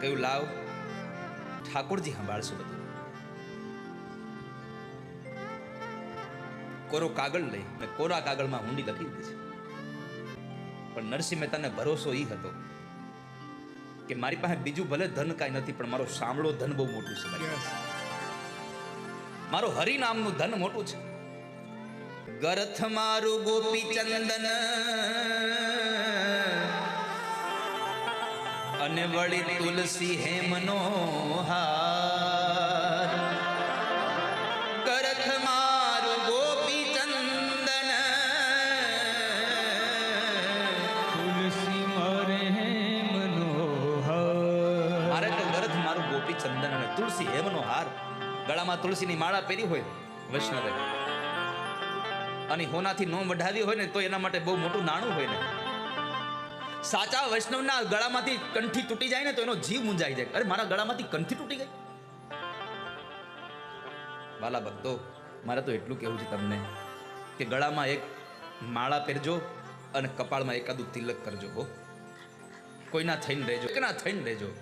કહ્યું, લાવ, ઠાકોરજી સંભાળશું બધું. કોરો કાગળ લઈ અને કોરા કાગળમાં ઊંડી લખી દીધી છે. પણ નરસિંહ મહેતાને ભરોસો એ હતો કે મારી પાસે બીજું ભલે ધન કાંઈ નથી, પણ મારો સાંભળો ધન બહુ મોટું છે મારો હરિ નામનું ધન મોટું છે. ગરથ મારું ગોપી ચંદન અને વળી તુલસી હેમનો મનોહાર. કરથ મારું ગોપી ચંદન. તુલસી મારે હે મનોહાર. મારે તો ગરથ મારું ગોપી ચંદન અને તુલસી હે હાર ગળામાં તુલસીની માળા પહેરી હોય વૈષ્ણવે. અને હોનાથી નો વઢાવી હોય ને તો એના માટે બહુ મોટું નાણું હોય ને. સાચા વૈષ્ણવના ગળામાંથી કંઠી તૂટી જાય ને તો એનો જીવ મુંજાઈ જાય. અરે, મારા ગળામાંથી કંઠી તૂટી ગઈ? વાલા ભક્તો, મારે તો એટલું કહેવું છે તમને કે ગળામાં એક માળા પહેરજો અને કપાળમાં એકાદું તિલક કરજો હો. કોઈના થઈને રહેજો કેના થઈને રહેજો.